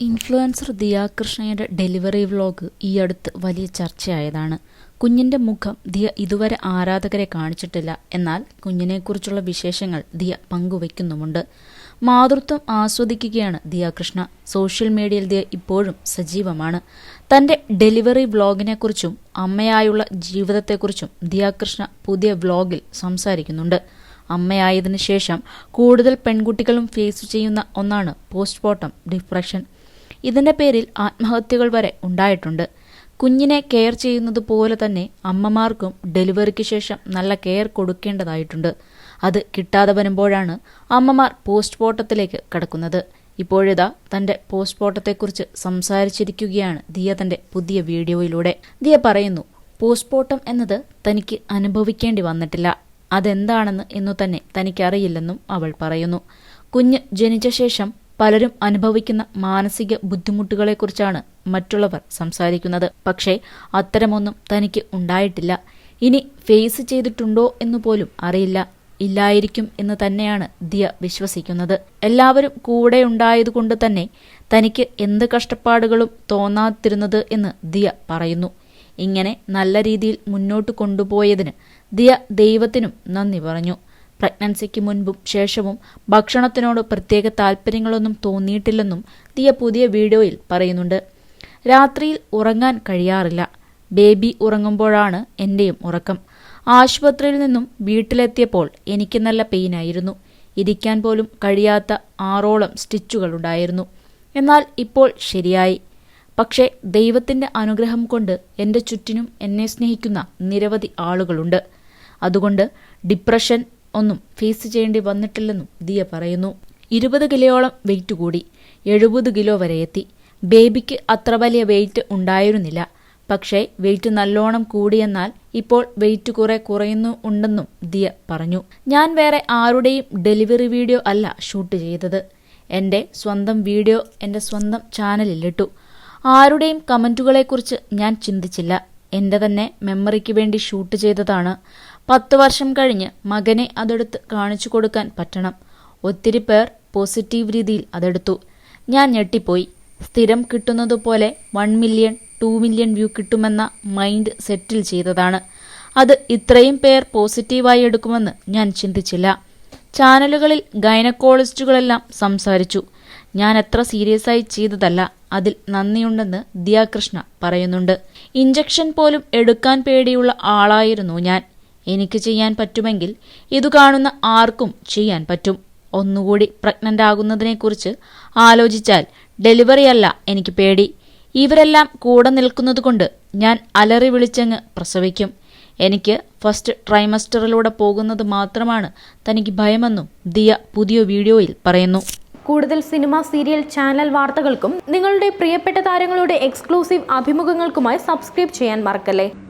Influencer Diya കൃഷ്ണയുടെ delivery vlog ഈ അടുത്ത് വലിയ ചർച്ചയായതാണ്. കുഞ്ഞിന്റെ മുഖം ദിയ ഇതുവരെ ആരാധകരെ കാണിച്ചിട്ടില്ല. എന്നാൽ കുഞ്ഞിനെക്കുറിച്ചുള്ള വിശേഷങ്ങൾ ദിയ പങ്കുവയ്ക്കുന്നുമുണ്ട്. മാതൃത്വം ആസ്വദിക്കുകയാണ് ദിയ കൃഷ്ണ. സോഷ്യൽ മീഡിയയിൽ ദിയ ഇപ്പോഴും സജീവമാണ്. തന്റെ ഡെലിവറി വ്ലോഗിനെക്കുറിച്ചും അമ്മയായുള്ള ജീവിതത്തെക്കുറിച്ചും ദിയ കൃഷ്ണ പുതിയ വ്ലോഗിൽ സംസാരിക്കുന്നുണ്ട്. അമ്മയായതിനു ശേഷം കൂടുതൽ പെൺകുട്ടികളും ഫേസ് ചെയ്യുന്ന ഒന്നാണ് പോസ്റ്റ്മോർട്ടം ഡിപ്രഷൻ. ഇതിന്റെ പേരിൽ ആത്മഹത്യകൾ വരെ ഉണ്ടായിട്ടുണ്ട്. കുഞ്ഞിനെ കെയർ ചെയ്യുന്നത് പോലെ തന്നെ അമ്മമാർക്കും ഡെലിവറിക്ക് ശേഷം നല്ല കെയർ കൊടുക്കേണ്ടതായിട്ടുണ്ട്. അത് കിട്ടാതെ വരുമ്പോഴാണ് അമ്മമാർ പോസ്റ്റ്മോർട്ടത്തിലേക്ക് കടക്കുന്നത്. ഇപ്പോഴിതാ തന്റെ പോസ്റ്റ്മോർട്ടത്തെക്കുറിച്ച് സംസാരിച്ചിരിക്കുകയാണ് ദിയ തന്റെ പുതിയ വീഡിയോയിലൂടെ. ദിയ പറയുന്നു പോസ്റ്റ്മോർട്ടം എന്നത് തനിക്ക് അനുഭവിക്കേണ്ടി വന്നിട്ടില്ല. അതെന്താണെന്ന് എന്നു തന്നെ തനിക്കറിയില്ലെന്നും അവൾ പറയുന്നു. കുഞ്ഞ് ജനിച്ച ശേഷം പലരും അനുഭവിക്കുന്ന മാനസിക ബുദ്ധിമുട്ടുകളെക്കുറിച്ചാണ് മറ്റുള്ളവർ സംസാരിക്കുന്നത്. പക്ഷേ അത്തരമൊന്നും തനിക്ക് ഉണ്ടായിട്ടില്ല. ഇനി ഫേസ് ചെയ്തിട്ടുണ്ടോ എന്ന് പോലും അറിയില്ല. ഇല്ലായിരിക്കും എന്ന് തന്നെയാണ് ദിയ വിശ്വസിക്കുന്നത്. എല്ലാവരും കൂടെ ഉണ്ടായതുകൊണ്ട് തന്നെ തനിക്ക് എന്ത് കഷ്ടപ്പാടുകളും തോന്നാതിരുന്നത് എന്ന് ദിയ പറയുന്നു. ഇങ്ങനെ നല്ല രീതിയിൽ മുന്നോട്ട് കൊണ്ടുപോയതിന് ദിയ ദൈവത്തിനും നന്ദി പറഞ്ഞു. പ്രഗ്നൻസിക്ക് മുൻപും ശേഷവും ഭക്ഷണത്തിനോട് പ്രത്യേക താല്പര്യങ്ങളൊന്നും തോന്നിയിട്ടില്ലെന്നും ദിയ പുതിയ വീഡിയോയിൽ പറയുന്നുണ്ട്. രാത്രിയിൽ ഉറങ്ങാൻ കഴിയാറില്ല. ബേബി ഉറങ്ങുമ്പോഴാണ് എന്റെയും ഉറക്കം. ആശുപത്രിയിൽ നിന്നും വീട്ടിലെത്തിയപ്പോൾ എനിക്ക് നല്ല പെയിനായിരുന്നു. ഇരിക്കാൻ പോലും കഴിയാത്ത ആറോളം സ്റ്റിച്ചുകൾ ഉണ്ടായിരുന്നു. എന്നാൽ ഇപ്പോൾ ശരിയായി. പക്ഷേ ദൈവത്തിന്റെ അനുഗ്രഹം കൊണ്ട് എന്റെ ചുറ്റിനും എന്നെ സ്നേഹിക്കുന്ന നിരവധി ആളുകളുണ്ട്. അതുകൊണ്ട് ഡിപ്രഷൻ ഒന്നും ഫേസ് ചെയ്യേണ്ടി വന്നിട്ടില്ലെന്നും ദിയ പറയുന്നു. ഇരുപത് കിലോയോളം വെയിറ്റ് കൂടി എഴുപത് കിലോ വരെ എത്തി. ബേബിക്ക് അത്ര വലിയ വെയിറ്റ് ഉണ്ടായിരുന്നില്ല. പക്ഷേ വെയിറ്റ് നല്ലോണം കൂടിയെന്നാൽ ഇപ്പോൾ വെയിറ്റ് കുറെ കുറയുന്നു ഉണ്ടെന്നും ദിയ പറഞ്ഞു. ഞാൻ വേറെ ആരുടെയും ഡെലിവറി വീഡിയോ അല്ല ഷൂട്ട് ചെയ്തത്. എന്റെ സ്വന്തം വീഡിയോ എന്റെ സ്വന്തം ചാനലിലിട്ടു ആരുടെയും കമന്റുകളെക്കുറിച്ച് ഞാൻ ചിന്തിച്ചില്ല. എന്റെ തന്നെ മെമ്മറിക്ക് വേണ്ടി ഷൂട്ട് ചെയ്തതാണ്. പത്ത് വർഷം കഴിഞ്ഞ് മകനെ അതെടുത്ത് കാണിച്ചു കൊടുക്കാൻ പറ്റണം. ഒത്തിരി പേർ പോസിറ്റീവ് രീതിയിൽ അതെടുത്തു. ഞാൻ ഞെട്ടിപ്പോയി. സ്ഥിരം കിട്ടുന്നതുപോലെ one million two million view കിട്ടുമെന്ന mind സെറ്റിൽ ചെയ്തതാണ്. അത് ഇത്രയും പേർ പോസിറ്റീവായി എടുക്കുമെന്ന് ഞാൻ ചിന്തിച്ചില്ല. ചാനലുകളിൽ ഗൈനക്കോളജിസ്റ്റുകളെല്ലാം സംസാരിച്ചു. ഞാൻ എത്ര സീരിയസ് ആയി ചെയ്തതല്ല. അതിൽ നന്ദിയുണ്ടെന്ന് ദിയാകൃഷ്ണ പറയുന്നുണ്ട്. ഇഞ്ചക്ഷൻ പോലും എടുക്കാൻ പേടിയുള്ള ആളായിരുന്നു ഞാൻ. എനിക്ക് ചെയ്യാൻ പറ്റുമെങ്കിൽ ഇതു കാണുന്ന ആർക്കും ചെയ്യാൻ പറ്റും. ഒന്നുകൂടി പ്രഗ്നന്റ് ആകുന്നതിനെക്കുറിച്ച് ആലോചിച്ചാൽ ഡെലിവറി അല്ല എനിക്ക് പേടി. ഇവരെല്ലാം കൂടെ നിൽക്കുന്നതുകൊണ്ട് ഞാൻ അലറി വിളിച്ചങ്ങ് പ്രസവിക്കും. എനിക്ക് ഫസ്റ്റ് ട്രൈമസ്റ്ററിലൂടെ പോകുന്നത് മാത്രമാണ് തനിക്ക് ഭയമെന്നും ദിയ പുതിയ വീഡിയോയിൽ പറയുന്നു. കൂടുതൽ സിനിമ സീരിയൽ ചാനൽ വാർത്തകൾക്കും നിങ്ങളുടെ പ്രിയപ്പെട്ട താരങ്ങളുടെ എക്സ്ക്ലൂസീവ് അഭിമുഖങ്ങൾക്കുമായി സബ്സ്ക്രൈബ് ചെയ്യാൻ മറക്കല്ലേ?